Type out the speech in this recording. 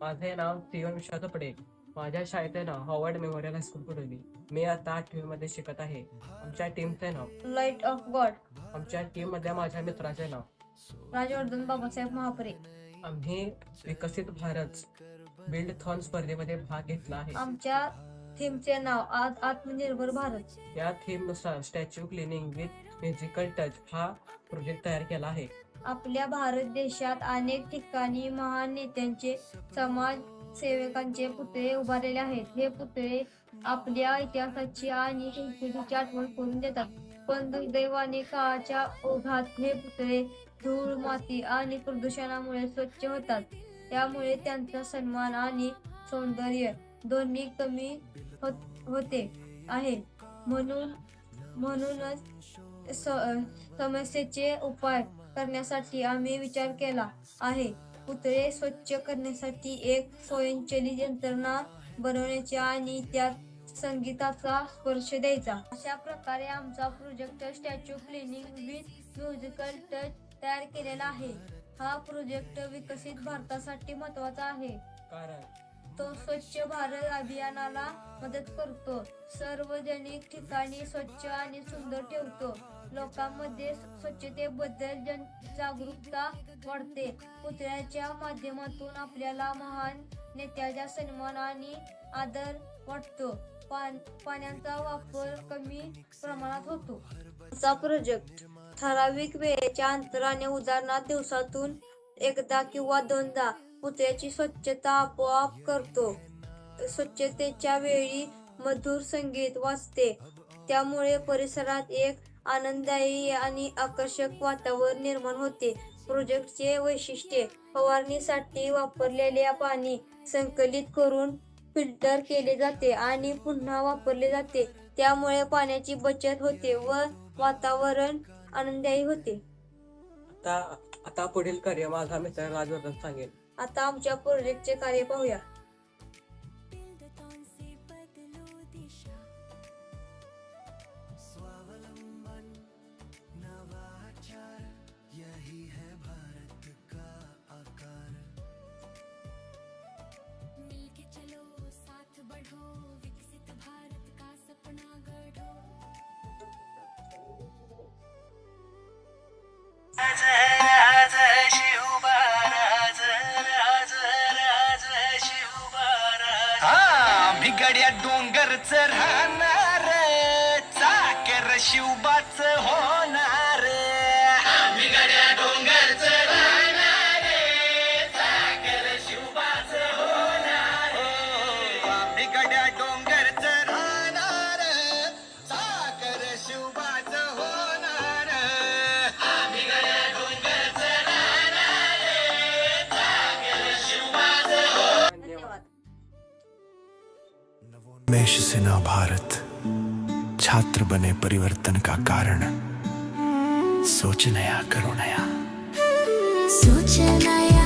माझे नाव स्टीवन विश्वास पडे माझ्या शाळेचे नाव हॉवर्ड मेमोरियल हायस्कूल पुरवली मी आता आठवी मध्ये शिकत आहे. आमच्या टीमचे नाव. Light of god. आमच्या टीममध्ये माझ्या मित्राचे नाव. राजवर्धन बाबासाहेब महापरे. आम्ही विकसित भारत बिल्ड थॉन स्पर्धेमध्ये भाग घेतला आहे. आमच्या थीमचे नाव आज आत्मनिर्भर भारत. या थीमनुसार statue cleaning with musical touch हा प्रोजेक्ट तयार केला आहे. आपल्या भारत देशात अनेक ठिकाणी महान नेत्यांचे समाज सेवकांचे पुतळे उभारलेले आहेत. हे पुतळे आपल्या इतिहासाची आणि संस्कृतीची आठवण करून देतात. पण दुर्दैवाने काळाच्या ओघात हे पुतळे धूळ माती आणि प्रदूषणामुळे स्वच्छ होतात. त्यामुळे त्यांचा सन्मान आणि सौंदर्य दोन्ही कमी होत- होते आहे. म्हणून म्हणूनच समस्येचे उपाय करण्यासाठी आम्ही विचार केला आहे. पुतळे स्वच्छ करण्यासाठी एक स्वयंचलित यंत्रणा बनवण्याची आणि त्यात संगीताचा स्पर्श द्यायचा. अशा प्रकारे आमचा project statue cleaning with musical touch तयार केलेला आहे. हा प्रोजेक्ट विकसित भारतासाठी महत्त्वाचा आहे. कारण तो स्वच्छ भारत अभियानाला मदत करतो. सार्वजनिक ठिकाणी स्वच्छ आणि सुंदर ठेवतो. लोकांमध्ये स्वच्छतेबद्दल जन जागरूकता वाढते. पुतळ्याच्या माध्यमातून आपल्याला महान नेत्याचा सन्मान आणि आदर वाटतो. पान पाण्याचा वापर कमी प्रमाणात होतो. चा प्रोजेक्ट ठराविक वेळेच्या अंतराने उदाहरणार्थ दिवसातून एकदा किंवा दोनदा पुतळ्याची स्वच्छता आपोआप करतो. स्वच्छतेच्या वेळी मधुर संगीत वाजते. त्यामुळे परिसरात एक आनंददायी आणि आकर्षक वातावरण निर्माण होते. प्रोजेक्टचे वैशिष्ट्ये. फवारणीसाठी वापरलेले पाणी संकलित करून फिल्टर केले जाते आणि पुन्हा वापरले जाते. त्यामुळे पाण्याची बचत होते व वातावरण आनंददायी होते. आता आता पुढील कार्य माझा मित्र राजवर्धन सांगेल. आता आमच्या प्रोजेक्टचे कार्य पाहूया. गड्या डोंगरच राहणार चाकर शिवबाच होणार. मेष सेना भारत छात्र बने परिवर्तन का कारण। सोच नया करो नया। सोच नया।